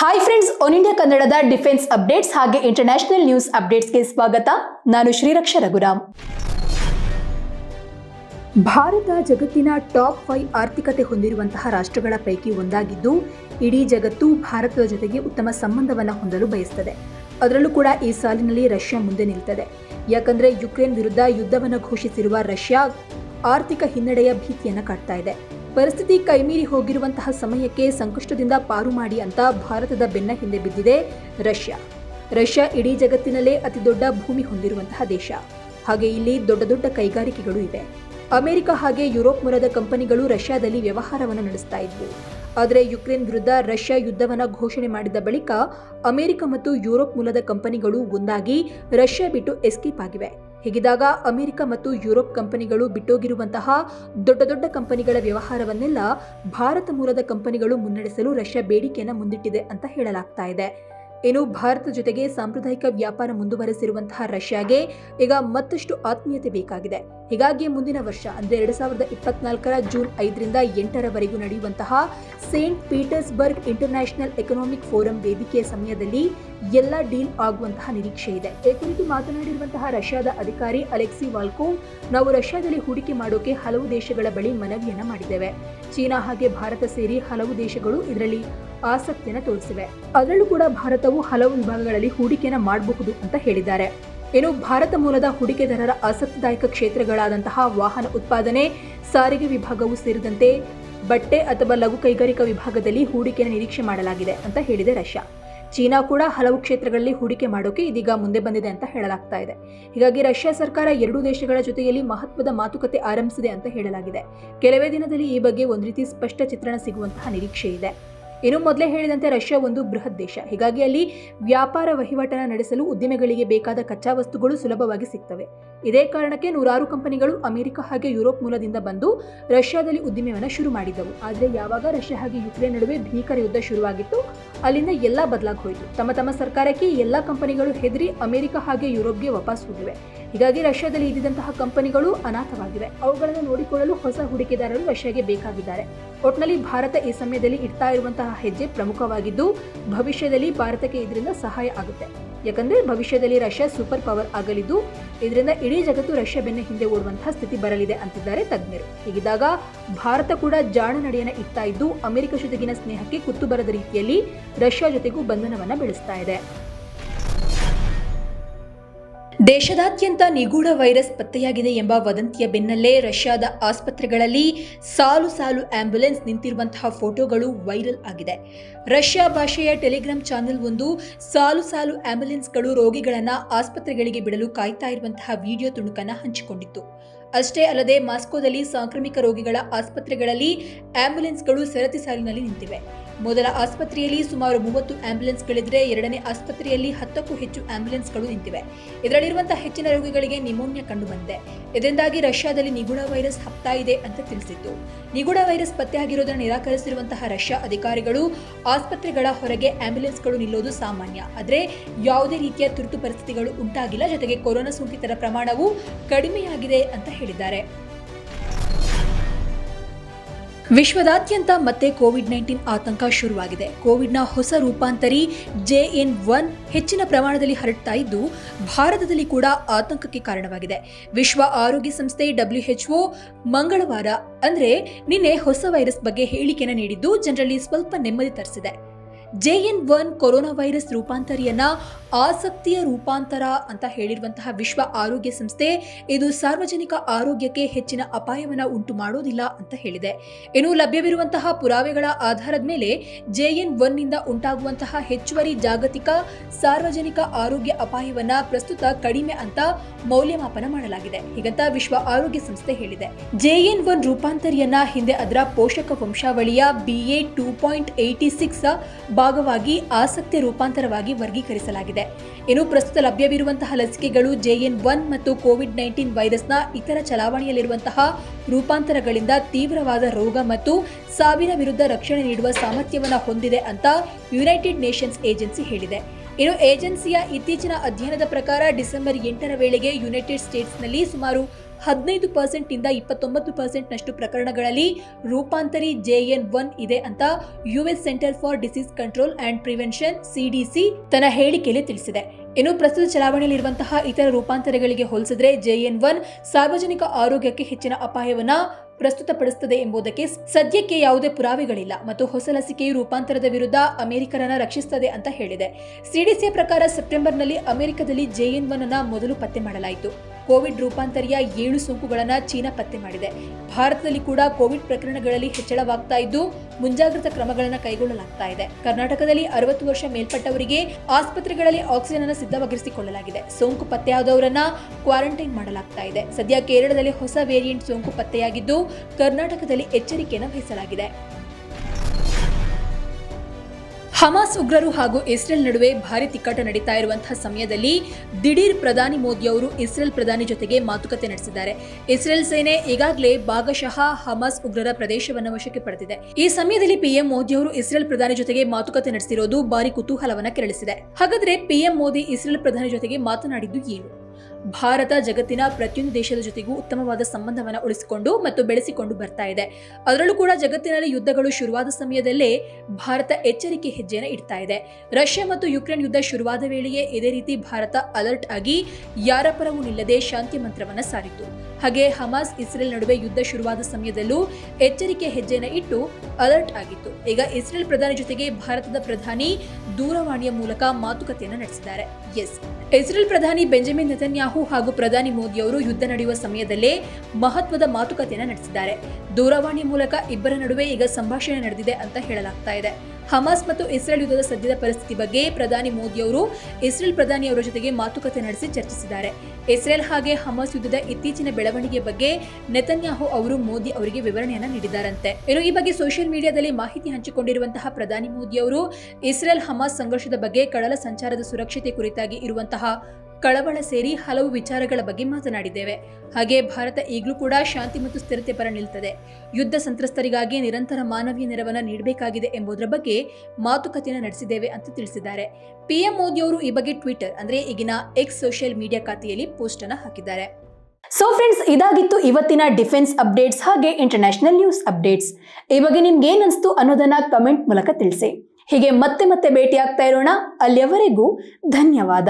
Hi friends one India ಕನ್ನಡದ defence updates ಹಾಗೆ international news ಅಪ್ಡೇಟ್ಸ್ಗೆ ಸ್ವಾಗತ. ನಾನು ಶ್ರೀರಕ್ಷ ರಘುರಾಮ್. ಭಾರತ ಜಗತ್ತಿನ ಟಾಪ್ ಫೈವ್ ಆರ್ಥಿಕತೆ ಹೊಂದಿರುವಂತಹ ರಾಷ್ಟ್ರಗಳ ಪೈಕಿ ಒಂದಾಗಿದ್ದು, ಇಡೀ ಜಗತ್ತು ಭಾರತದ ಜೊತೆಗೆ ಉತ್ತಮ ಸಂಬಂಧವನ್ನು ಹೊಂದಲು ಬಯಸುತ್ತದೆ ಅದರಲ್ಲೂ ಕೂಡ ಈ ಸಾಲಿನಲ್ಲಿ ರಷ್ಯಾ ಮುಂದೆ ನಿಲ್ತದೆ. ಯಾಕಂದ್ರೆ ಯುಕ್ರೇನ್ ವಿರುದ್ಧ ಯುದ್ಧವನ್ನು ಘೋಷಿಸಿರುವ ರಷ್ಯಾ ಆರ್ಥಿಕ ಹಿನ್ನಡೆಯ ಭೀತಿಯನ್ನು ಕಾಡ್ತಾ ಇದೆ. ಪರಿಸ್ಥಿತಿ ಕೈಮೀರಿ ಹೋಗಿರುವಂತಹ ಸಮಯಕ್ಕೆ ಸಂಕಷ್ಟದಿಂದ ಪಾರು ಮಾಡಿ ಅಂತ ಭಾರತದ ಬೆನ್ನ ಹಿಂದೆ ಬಿದ್ದಿದೆ ರಷ್ಯಾ. ರಷ್ಯಾ ಇಡೀ ಜಗತ್ತಿನಲ್ಲೇ ಅತಿ ದೊಡ್ಡ ಭೂಮಿ ಹೊಂದಿರುವಂತಹ ದೇಶ. ಹಾಗೆ ಇಲ್ಲಿ ದೊಡ್ಡ ದೊಡ್ಡ ಕೈಗಾರಿಕೆಗಳು ಇವೆ. ಅಮೆರಿಕ ಹಾಗೆ ಯುರೋಪ್ ಮೂಲದ ಕಂಪನಿಗಳು ರಷ್ಯಾದಲ್ಲಿ ವ್ಯವಹಾರವನ್ನು ನಡೆಸ್ತಾ ಇದ್ವು. ಆದರೆ ಯುಕ್ರೇನ್ ವಿರುದ್ಧ ರಷ್ಯಾ ಯುದ್ಧವನ್ನು ಘೋಷಣೆ ಮಾಡಿದ ಬಳಿಕ ಅಮೆರಿಕ ಮತ್ತು ಯುರೋಪ್ ಮೂಲದ ಕಂಪನಿಗಳು ಒಂದಾಗಿ ರಷ್ಯಾ ಬಿಟ್ಟು ಎಸ್ಕೇಪ್ ಆಗಿವೆ. ಹೀಗಿದ್ದಾಗ ಅಮೆರಿಕ ಮತ್ತು ಯುರೋಪ್ ಕಂಪನಿಗಳು ಬಿಟ್ಟೋಗಿರುವಂತಹ ದೊಡ್ಡ ದೊಡ್ಡ ಕಂಪನಿಗಳ ವ್ಯವಹಾರವನ್ನೆಲ್ಲ ಭಾರತ ಮೂಲದ ಕಂಪನಿಗಳು ಮುನ್ನಡೆಸಲು ರಷ್ಯಾ ಬೇಡಿಕೆಯನ್ನು ಮುಂದಿಟ್ಟಿದೆ ಅಂತ ಹೇಳಲಾಗ್ತಾ ಇದೆ. ಇನ್ನು ಭಾರತ ಜೊತೆಗೆ ಸಾಂಪ್ರದಾಯಿಕ ವ್ಯಾಪಾರ ಮುಂದುವರೆಸಿರುವಂತಹ ರಷ್ಯಾಗೆ ಈಗ ಮತ್ತಷ್ಟು ಆತ್ಮೀಯತೆ ಬೇಕಾಗಿದೆ. ಹೀಗಾಗಿ ಮುಂದಿನ ವರ್ಷ, ಅಂದರೆ ಎರಡ್ ಸಾವಿರದ ಇಪ್ಪತ್ನಾಲ್ಕರ ಜೂನ್ ಐದರಿಂದ ಎಂಟರವರೆಗೂ ನಡೆಯುವಂತಹ Saint Petersburg international economic forum ವೇದಿಕೆಯ ಸಮಯದಲ್ಲಿ ಎಲ್ಲ ಡೀಲ್ ಆಗುವಂತಹ ನಿರೀಕ್ಷೆ ಇದೆ. ಈ ಕುರಿತು ಮಾತನಾಡಿರುವಂತಹ ರಷ್ಯಾದ ಅಧಿಕಾರಿ ಅಲೆಕ್ಸಿ ವಾಲ್ಕೋ, ನಾವು ರಷ್ಯಾದಲ್ಲಿ ಹೂಡಿಕೆ ಮಾಡೋಕೆ ಹಲವು ದೇಶಗಳ ಬಳಿ ಮನವಿಯನ್ನ ಮಾಡಿದ್ದೇವೆ. ಚೀನಾ ಹಾಗೆ ಭಾರತ ಸೇರಿ ಹಲವು ದೇಶಗಳು ಇದರಲ್ಲಿ ಆಸಕ್ತಿಯನ್ನು ತೋರಿಸಿವೆ. ಅದರಲ್ಲೂ ಕೂಡ ಭಾರತವು ಹಲವು ವಿಭಾಗಗಳಲ್ಲಿ ಹೂಡಿಕೆಯನ್ನು ಮಾಡಬಹುದು ಅಂತ ಹೇಳಿದ್ದಾರೆ. ಇನ್ನು ಭಾರತ ಮೂಲದ ಹೂಡಿಕೆದಾರರ ಆಸಕ್ತಿದಾಯಕ ಕ್ಷೇತ್ರಗಳಾದಂತಹ ವಾಹನ ಉತ್ಪಾದನೆ, ಸಾರಿಗೆ ವಿಭಾಗವು ಸೇರಿದಂತೆ ಬಟ್ಟೆ ಅಥವಾ ಲಘು ಕೈಗಾರಿಕಾ ವಿಭಾಗದಲ್ಲಿ ಹೂಡಿಕೆಯನ್ನು ನಿರೀಕ್ಷೆ ಮಾಡಲಾಗಿದೆ ಅಂತ ಹೇಳಿದೆ ರಷ್ಯಾ. ಚೀನಾ ಕೂಡ ಹಲವು ಕ್ಷೇತ್ರಗಳಲ್ಲಿ ಹೂಡಿಕೆ ಮಾಡೋಕೆ ಇದೀಗ ಮುಂದೆ ಬಂದಿದೆ ಅಂತ ಹೇಳಲಾಗ್ತಾ ಇದೆ. ಹೀಗಾಗಿ ರಷ್ಯಾ ಸರ್ಕಾರ ಎರಡೂ ದೇಶಗಳ ಜೊತೆಯಲ್ಲಿ ಮಹತ್ವದ ಮಾತುಕತೆ ಆರಂಭಿಸಿದೆ ಅಂತ ಹೇಳಲಾಗಿದೆ. ಕೆಲವೇ ದಿನದಲ್ಲಿ ಈ ಬಗ್ಗೆ ಒಂದು ರೀತಿ ಸ್ಪಷ್ಟ ಚಿತ್ರಣ ಸಿಗುವಂತಹ ನಿರೀಕ್ಷೆ ಇದೆ. ಇನ್ನು ಮೊದಲೇ ಹೇಳಿದಂತೆ ರಷ್ಯಾ ಒಂದು ಬೃಹತ್ ದೇಶ. ಹೀಗಾಗಿ ಅಲ್ಲಿ ವ್ಯಾಪಾರ ವಹಿವಾಟನ ನಡೆಸಲು ಉದ್ದಿಮೆಗಳಿಗೆ ಬೇಕಾದ ಕಚ್ಚಾ ವಸ್ತುಗಳು ಸುಲಭವಾಗಿ ಸಿಗ್ತವೆ. ಇದೇ ಕಾರಣಕ್ಕೆ ನೂರಾರು ಕಂಪನಿಗಳು ಅಮೆರಿಕ ಹಾಗೆ ಯುರೋಪ್ ಮೂಲದಿಂದ ಬಂದು ರಷ್ಯಾದಲ್ಲಿ ಉದ್ದಿಮೆಯನ್ನು ಶುರು ಮಾಡಿದ್ದವು ಆದರೆ ಯಾವಾಗ ರಷ್ಯಾ ಹಾಗೆ ಯುಕ್ರೇನ್ ನಡುವೆ ಭೀಕರ ಯುದ್ಧ ಶುರುವಾಗಿತ್ತು, ಅಲ್ಲಿಂದ ಎಲ್ಲ ಬದಲಾಗಿ ಹೋಯಿತು ತಮ್ಮ ತಮ್ಮ ಸರ್ಕಾರಕ್ಕೆ ಎಲ್ಲ ಕಂಪನಿಗಳು ಹೆದರಿ ಅಮೆರಿಕ ಹಾಗೆ ಯುರೋಪ್ಗೆ ವಾಪಸ್ ಹೋಗಿವೆ. ಹೀಗಾಗಿ ರಷ್ಯಾದಲ್ಲಿ ಇದ್ದಿದ್ದಂತಹ ಕಂಪನಿಗಳು ಅನಾಥವಾಗಿವೆ. ಅವುಗಳನ್ನು ನೋಡಿಕೊಳ್ಳಲು ಹೊಸ ಹೂಡಿಕೆದಾರರು ರಷ್ಯಾಗೆ ಬೇಕಾಗಿದ್ದಾರೆ. ಒಟ್ನಲ್ಲಿ ಭಾರತ ಈ ಸಮಯದಲ್ಲಿ ಇಡ್ತಾ ಇರುವಂತಹ ಹೆಜ್ಜೆ ಪ್ರಮುಖವಾಗಿದ್ದು, ಭವಿಷ್ಯದಲ್ಲಿ ಭಾರತಕ್ಕೆ ಇದರಿಂದ ಸಹಾಯ ಆಗುತ್ತೆ. ಯಾಕಂದ್ರೆ ಭವಿಷ್ಯದಲ್ಲಿ ರಷ್ಯಾ ಸೂಪರ್ ಪವರ್ ಆಗಲಿದ್ದು, ಇದರಿಂದ ಇಡೀ ಜಗತ್ತು ರಷ್ಯಾ ಬೆನ್ನ ಹಿಂದೆ ಓಡುವಂತಹ ಸ್ಥಿತಿ ಬರಲಿದೆ ಅಂತಿದ್ದಾರೆ ತಜ್ಞರು. ಹೀಗಿದ್ದಾಗ ಭಾರತ ಕೂಡ ಜಾಣ ನಡೆಯನ ಇಡ್ತಾ ಇದ್ದು, ಅಮೆರಿಕ ಜೊತೆಗಿನ ಸ್ನೇಹಕ್ಕೆ ಕುತ್ತು ಬರದ ರೀತಿಯಲ್ಲಿ ರಷ್ಯಾ ಜೊತೆಗೂ ಬಂಧನವನ್ನ ಬೆಳೆಸ್ತಾ ಇದೆ. ದೇಶದಾದ್ಯಂತ ನಿಗೂಢ ವೈರಸ್ ಪತ್ತೆಯಾಗಿದೆ ಎಂಬ ವದಂತಿಯ ಬೆನ್ನಲ್ಲೇ ರಷ್ಯಾದ ಆಸ್ಪತ್ರೆಗಳಲ್ಲಿ ಸಾಲು ಸಾಲು ಆಂಬ್ಯುಲೆನ್ಸ್ ನಿಂತಿರುವಂತಹ ಫೋಟೋಗಳು ವೈರಲ್ ಆಗಿದೆ. ರಷ್ಯಾ ಭಾಷೆಯ ಟೆಲಿಗ್ರಾಮ್ ಚಾನೆಲ್ ಒಂದು ಸಾಲು ಸಾಲು ಆಂಬ್ಯುಲೆನ್ಸ್ಗಳು ರೋಗಿಗಳನ್ನು ಆಸ್ಪತ್ರೆಗಳಿಗೆ ಬಿಡಲು ಕಾಯ್ತಾ ಇರುವಂತಹ ವಿಡಿಯೋ ತುಣುಕನ್ನ ಹಂಚಿಕೊಂಡಿತ್ತು. ಅಷ್ಟೇ ಅಲ್ಲದೆ ಮಾಸ್ಕೋದಲ್ಲಿ ಸಾಂಕ್ರಾಮಿಕ ರೋಗಿಗಳ ಆಸ್ಪತ್ರೆಗಳಲ್ಲಿ ಆಂಬ್ಯುಲೆನ್ಸ್ಗಳು ಸರತಿ ಸಾಲಿನಲ್ಲಿ ನಿಂತಿವೆ. ಮೊದಲ ಆಸ್ಪತ್ರೆಯಲ್ಲಿ ಸುಮಾರು ಮೂವತ್ತು ಆಂಬ್ಯುಲೆನ್ಸ್ಗಳಿದ್ರೆ ಎರಡನೇ ಆಸ್ಪತ್ರೆಯಲ್ಲಿ ಹತ್ತಕ್ಕೂ ಹೆಚ್ಚು ಆಂಬ್ಯುಲೆನ್ಸ್ಗಳು ನಿಂತಿವೆ. ಇದರಲ್ಲಿರುವಂತಹ ಹೆಚ್ಚಿನ ರೋಗಿಗಳಿಗೆ ನಿಮೋನಿಯಾ ಕಂಡುಬಂದಿದೆ. ಇದರಿಂದಾಗಿ ರಷ್ಯಾದಲ್ಲಿ ನಿಗೂಢ ವೈರಸ್ ಹಬ್ತಾ ಇದೆ ಅಂತ ತಿಳಿಸಿತ್ತು. ನಿಗೂಢ ವೈರಸ್ ಪತ್ತೆಯಾಗಿರುವುದನ್ನು ನಿರಾಕರಿಸಿರುವಂತಹ ರಷ್ಯಾ ಅಧಿಕಾರಿಗಳು ಆಸ್ಪತ್ರೆಗಳ ಹೊರಗೆ ಆಂಬ್ಯುಲೆನ್ಸ್ಗಳು ನಿಲ್ಲೋದು ಸಾಮಾನ್ಯ. ಆದರೆ ಯಾವುದೇ ರೀತಿಯ ತುರ್ತು ಪರಿಸ್ಥಿತಿಗಳು ಉಂಟಾಗಿಲ್ಲ. ಜೊತೆಗೆ ಕೊರೋನಾ ಸೋಂಕಿತರ ಪ್ರಮಾಣವು ಕಡಿಮೆಯಾಗಿದೆ ಅಂತ ಹೇಳಿದ್ದಾರೆ. ವಿಶ್ವದಾದ್ಯಂತ ಮತ್ತೆ ಕೋವಿಡ್ ನೈನ್ಟೀನ್ ಆತಂಕ ಶುರುವಾಗಿದೆ. ಕೋವಿಡ್ನ ಹೊಸ ರೂಪಾಂತರಿ ಜೆಎನ್ ಒನ್ ಹೆಚ್ಚಿನ ಪ್ರಮಾಣದಲ್ಲಿ ಹರಡ್ತಾ ಇದ್ದು, ಭಾರತದಲ್ಲಿ ಕೂಡ ಆತಂಕಕ್ಕೆ ಕಾರಣವಾಗಿದೆ. ವಿಶ್ವ ಆರೋಗ್ಯ ಸಂಸ್ಥೆ ಡಬ್ಲ್ಯೂಹೆಚ್ಒ ಮಂಗಳವಾರ, ಅಂದ್ರೆ ನಿನ್ನೆ ಹೊಸ ವೈರಸ್ ಬಗ್ಗೆ ಹೇಳಿಕೆಯನ್ನು ನೀಡಿದ್ದು, ಜನರಲ್ಲಿ ಸ್ವಲ್ಪ ನೆಮ್ಮದಿ ತರಿಸಿದೆ. ಜೆಎನ್ ಒನ್ ಕೊರೋನಾ ವೈರಸ್ ರೂಪಾಂತರಿಯನ್ನ ಆಸಕ್ತಿಯ ರೂಪಾಂತರ ಅಂತ ಹೇಳಿರುವಂತಹ ವಿಶ್ವ ಆರೋಗ್ಯ ಸಂಸ್ಥೆ ಇದು ಸಾರ್ವಜನಿಕ ಆರೋಗ್ಯಕ್ಕೆ ಹೆಚ್ಚಿನ ಅಪಾಯವನ್ನು ಉಂಟು ಮಾಡೋದಿಲ್ಲ ಅಂತ ಹೇಳಿದೆ. ಇನ್ನು ಲಭ್ಯವಿರುವಂತಹ ಪುರಾವೆಗಳ ಆಧಾರದ ಮೇಲೆ ಜೆಎನ್ ಒನ್ನಿಂದ ಉಂಟಾಗುವಂತಹ ಹೆಚ್ಚುವರಿ ಜಾಗತಿಕ ಸಾರ್ವಜನಿಕ ಆರೋಗ್ಯ ಅಪಾಯವನ್ನ ಪ್ರಸ್ತುತ ಕಡಿಮೆ ಅಂತ ಮೌಲ್ಯಮಾಪನ ಮಾಡಲಾಗಿದೆ. ಹೀಗಂತ ವಿಶ್ವ ಆರೋಗ್ಯ ಸಂಸ್ಥೆ ಹೇಳಿದೆ. ಜೆಎನ್ ಒನ್ ರೂಪಾಂತರಿಯನ್ನ ಹಿಂದೆ ಅದರ ಪೋಷಕ ವಂಶಾವಳಿಯ BA two point eighty six ಭಾಗವಾಗಿ ಆಸಕ್ತಿ ರೂಪಾಂತರವಾಗಿ ವರ್ಗೀಕರಿಸಲಾಗಿದೆ. ಇನ್ನು ಪ್ರಸ್ತುತ ಲಭ್ಯವಿರುವಂತಹ ಲಸಿಕೆಗಳು ಜೆಎನ್ ಒನ್ ಮತ್ತು ಕೋವಿಡ್ ನೈನ್ಟೀನ್ ವೈರಸ್ನ ಇತರ ಚಲಾವಣೆಯಲ್ಲಿರುವಂತಹ ರೂಪಾಂತರಗಳಿಂದ ತೀವ್ರವಾದ ರೋಗ ಮತ್ತು ಸಾವಿನ ವಿರುದ್ಧ ರಕ್ಷಣೆ ನೀಡುವ ಸಾಮರ್ಥ್ಯವನ್ನು ಹೊಂದಿದೆ ಅಂತ ಯುನೈಟೆಡ್ ನೇಷನ್ಸ್ ಏಜೆನ್ಸಿ ಹೇಳಿದೆ. ಇನ್ನು ಏಜೆನ್ಸಿಯ ಇತ್ತೀಚಿನ ಅಧ್ಯಯನದ ಪ್ರಕಾರ ಡಿಸೆಂಬರ್ ಎಂಟರ ವೇಳೆಗೆ ಯುನೈಟೆಡ್ ಸ್ಟೇಟ್ಸ್ನಲ್ಲಿ ಸುಮಾರು ಹದಿನೈದು ಪರ್ಸೆಂಟ್ ಇಂದ ಇಪ್ಪತ್ತೊಂಬತ್ತು ಪರ್ಸೆಂಟ್ ನಷ್ಟು ಪ್ರಕರಣಗಳಲ್ಲಿ ರೂಪಾಂತರಿ ಜೆಎನ್ ಒನ್ ಇದೆ ಅಂತ US centre for disease control and prevention CDC ತನ್ನ ಹೇಳಿಕೆಯಲ್ಲಿ ತಿಳಿಸಿದೆ. ಇನ್ನು ಪ್ರಸ್ತುತ ಚಲಾವಣೆಯಲ್ಲಿರುವಂತಹ ಇತರ ರೂಪಾಂತರಗಳಿಗೆ ಹೋಲಿಸಿದ್ರೆ ಜೆಎನ್ ಒನ್ ಸಾರ್ವಜನಿಕ ಆರೋಗ್ಯಕ್ಕೆ ಹೆಚ್ಚಿನ ಅಪಾಯವನ್ನ ಪ್ರಸ್ತುತಪಡಿಸುತ್ತದೆ ಎಂಬುದಕ್ಕೆ ಸದ್ಯಕ್ಕೆ ಯಾವುದೇ ಪುರಾವೆಗಳಿಲ್ಲ ಮತ್ತು ಹೊಸ ಲಸಿಕೆಯು ರೂಪಾಂತರದ ವಿರುದ್ಧ ಅಮೆರಿಕರನ್ನ ರಕ್ಷಿಸುತ್ತದೆ ಅಂತ ಹೇಳಿದೆ. ಸಿಡಿಸಿಯ ಪ್ರಕಾರ ಸೆಪ್ಟೆಂಬರ್ನಲ್ಲಿ ಅಮೆರಿಕದಲ್ಲಿ ಜೆಎನ್ ಒನ್ ಅನ್ನ ಮೊದಲು ಪತ್ತೆ ಮಾಡಲಾಯಿತು. ಕೋವಿಡ್ ರೂಪಾಂತರಿಯ ಏಳು ಸೋಂಕುಗಳನ್ನು ಚೀನಾ ಪತ್ತೆ ಮಾಡಿದೆ. ಭಾರತದಲ್ಲಿ ಕೂಡ ಕೋವಿಡ್ ಪ್ರಕರಣಗಳಲ್ಲಿ ಹೆಚ್ಚಳವಾಗ್ತಾ ಇದ್ದು, ಮುಂಜಾಗ್ರತಾ ಕ್ರಮಗಳನ್ನು ಕೈಗೊಳ್ಳಲಾಗ್ತಾ ಇದೆ. ಕರ್ನಾಟಕದಲ್ಲಿ ಅರವತ್ತು ವರ್ಷ ಮೇಲ್ಪಟ್ಟವರಿಗೆ ಆಸ್ಪತ್ರೆಗಳಲ್ಲಿ ಆಕ್ಸಿಜನ್ ಅನ್ನು ಸಿದ್ಧವಾಗಿರಿಸಿಕೊಳ್ಳಲಾಗಿದೆ. ಸೋಂಕು ಪತ್ತೆಯಾದವರನ್ನ ಕ್ವಾರಂಟೈನ್ ಮಾಡಲಾಗ್ತಾ ಇದೆ. ಸದ್ಯ ಕೇರಳದಲ್ಲಿ ಹೊಸ ವೇರಿಯಂಟ್ ಸೋಂಕು ಪತ್ತೆಯಾಗಿದ್ದು, ಕರ್ನಾಟಕದಲ್ಲಿ ಎಚ್ಚರಿಕೆಯನ್ನು ವಹಿಸಲಾಗಿದೆ. ಹಮಾಸ್ ಉಗ್ರರು ಹಾಗೂ ಇಸ್ರೇಲ್ ನಡುವೆ ಭಾರಿ ತಿಕ್ಕಾಟ ನಡೀತಾ ಇರುವಂತಹ ಸಮಯದಲ್ಲಿ ದಿಢೀರ್ ಪ್ರಧಾನಿ ಮೋದಿ ಅವರು ಇಸ್ರೇಲ್ ಪ್ರಧಾನಿ ಜೊತೆಗೆ ಮಾತುಕತೆ ನಡೆಸಿದ್ದಾರೆ. ಇಸ್ರೇಲ್ ಸೇನೆ ಈಗಾಗಲೇ ಭಾಗಶಃ ಹಮಾಸ್ ಉಗ್ರರ ಪ್ರದೇಶವನ್ನು ವಶಕ್ಕೆ ಪಡೆದಿದೆ. ಈ ಸಮಯದಲ್ಲಿ ಪಿಎಂ ಮೋದಿ ಅವರು ಇಸ್ರೇಲ್ ಪ್ರಧಾನಿ ಜೊತೆಗೆ ಮಾತುಕತೆ ನಡೆಸಿರೋದು ಭಾರಿ ಕುತೂಹಲವನ್ನು ಕೆರಳಿಸಿದೆ. ಹಾಗಾದ್ರೆ ಪಿಎಂ ಮೋದಿ ಇಸ್ರೇಲ್ ಪ್ರಧಾನಿ ಜೊತೆಗೆ ಮಾತನಾಡಿದ್ದು ಏನು? ಭಾರತ ಜಗತ್ತಿನ ಪ್ರತಿಯೊಂದು ದೇಶದ ಜೊತೆಗೂ ಉತ್ತಮವಾದ ಸಂಬಂಧವನ್ನು ಉಳಿಸಿಕೊಂಡು ಮತ್ತು ಬೆಳೆಸಿಕೊಂಡು ಬರ್ತಾ ಇದೆ. ಅದರಲ್ಲೂ ಕೂಡ ಜಗತ್ತಿನಲ್ಲಿ ಯುದ್ಧಗಳು ಶುರುವಾದ ಸಮಯದಲ್ಲೇ ಭಾರತ ಎಚ್ಚರಿಕೆ ಹೆಜ್ಜೆಯನ್ನು ಇಡ್ತಾ ಇದೆ. ರಷ್ಯಾ ಮತ್ತು ಯುಕ್ರೇನ್ ಯುದ್ಧ ಶುರುವಾದ ವೇಳೆಯೇ ಇದೇ ರೀತಿ ಭಾರತ ಅಲರ್ಟ್ ಆಗಿ ಯಾರ ಪರವೂ ನಿಲ್ಲದೆ ಶಾಂತಿ ಮಂತ್ರವನ್ನು ಸಾರಿತು ಹಾಗೆ ಹಮಾಸ್ ಇಸ್ರೇಲ್ ನಡುವೆ ಯುದ್ಧ ಶುರುವಾದ ಸಮಯದಲ್ಲೂ ಎಚ್ಚರಿಕೆ ಹೆಜ್ಜೆಯನ್ನು ಇಟ್ಟು ಅಲರ್ಟ್ ಆಗಿತ್ತು. ಈಗ ಇಸ್ರೇಲ್ ಪ್ರಧಾನಿ ಜೊತೆಗೆ ಭಾರತದ ಪ್ರಧಾನಿ ದೂರವಾಣಿಯ ಮೂಲಕ ಮಾತುಕತೆಯನ್ನು ನಡೆಸಿದ್ದಾರೆ. ಎಸ್ ಇಸ್ರೇಲ್ ಪ್ರಧಾನಿ ಬೆಂಜಮಿನ್ ನೆತನ್ಯಾಹು ಹಾಗೂ ಪ್ರಧಾನಿ ಮೋದಿ ಅವರು ಯುದ್ಧ ನಡೆಯುವ ಸಮಯದಲ್ಲೇ ಮಹತ್ವದ ಮಾತುಕತೆಯನ್ನು ನಡೆಸಿದ್ದಾರೆ. ದೂರವಾಣಿ ಮೂಲಕ ಇಬ್ಬರ ನಡುವೆ ಈಗ ಸಂಭಾಷಣೆ ನಡೆದಿದೆ ಅಂತ ಹೇಳಲಾಗ್ತಾ ಇದೆ. ಹಮಾಸ್ ಮತ್ತು ಇಸ್ರೇಲ್ ಯುದ್ಧದ ಸದ್ಯದ ಪರಿಸ್ಥಿತಿ ಬಗ್ಗೆ ಪ್ರಧಾನಿ ಮೋದಿ ಅವರು ಇಸ್ರೇಲ್ ಪ್ರಧಾನಿ ಅವರ ಜೊತೆಗೆ ಮಾತುಕತೆ ನಡೆಸಿ ಚರ್ಚಿಸಿದ್ದಾರೆ. ಇಸ್ರೇಲ್ ಹಾಗೆ ಹಮಾಸ್ ಯುದ್ಧದ ಇತ್ತೀಚಿನ ಬೆಳವಣಿಗೆ ಬಗ್ಗೆ ನೆತನ್ಯಾಹು ಅವರು ಮೋದಿ ಅವರಿಗೆ ವಿವರಣೆಯನ್ನು ನೀಡಿದ್ದಾರಂತೆ. ಇನ್ನು ಈ ಬಗ್ಗೆ ಸೋಷಿಯಲ್ ಮೀಡಿಯಾದಲ್ಲಿ ಮಾಹಿತಿ ಹಂಚಿಕೊಂಡಿರುವಂತಹ ಪ್ರಧಾನಿ ಮೋದಿ ಅವರು ಇಸ್ರೇಲ್ ಹಮಾಸ್ ಸಂಘರ್ಷದ ಬಗ್ಗೆ ಕಡಲ ಸಂಚಾರದ ಸುರಕ್ಷತೆ ಕುರಿತಾಗಿ ಇರುವಂತಹ ಕಳವಳ ಸೇರಿ ಹಲವು ವಿಚಾರಗಳ ಬಗ್ಗೆ ಮಾತನಾಡಿದ್ದೇವೆ. ಹಾಗೆ ಭಾರತ ಈಗಲೂ ಕೂಡ ಶಾಂತಿ ಮತ್ತು ಸ್ಥಿರತೆ ಪರ ನಿಲ್ತದೆ. ಯುದ್ಧ ಸಂತ್ರಸ್ತರಿಗಾಗಿ ನಿರಂತರ ಮಾನವೀಯ ನೆರವನ್ನು ನೀಡಬೇಕಾಗಿದೆ ಎಂಬುದರ ಬಗ್ಗೆ ಮಾತುಕತೆಯನ್ನು ನಡೆಸಿದ್ದೇವೆ ಅಂತ ತಿಳಿಸಿದ್ದಾರೆ. ಪಿಎಂ ಮೋದಿ ಅವರು ಈ ಬಗ್ಗೆ ಟ್ವಿಟರ್, ಅಂದರೆ ಈಗಿನ ಎಕ್ಸ್ ಸೋಷಿಯಲ್ ಮೀಡಿಯಾ ಖಾತೆಯಲ್ಲಿ ಪೋಸ್ಟ್ ಅನ್ನು ಹಾಕಿದ್ದಾರೆ. ಸೊ ಫ್ರೆಂಡ್ಸ್ ಇದಾಗಿತ್ತು ಇವತ್ತಿನ ಡಿಫೆನ್ಸ್ ಅಪ್ಡೇಟ್ಸ್ ಹಾಗೆ ಇಂಟರ್ನ್ಯಾಷನಲ್ ನ್ಯೂಸ್ ಅಪ್ಡೇಟ್ಸ್ ಈ ಬಗ್ಗೆ ನಿಮ್ಗೆ ಏನಿಸ್ತು ಅನ್ನೋದನ್ನ ಕಮೆಂಟ್ ಮೂಲಕ ತಿಳಿಸಿ. ಹೀಗೆ ಮತ್ತೆ ಮತ್ತೆ ಭೇಟಿಯಾಗ್ತಾ ಇರೋಣ. ಅಲ್ಲಿಯವರೆಗೂ ಧನ್ಯವಾದ.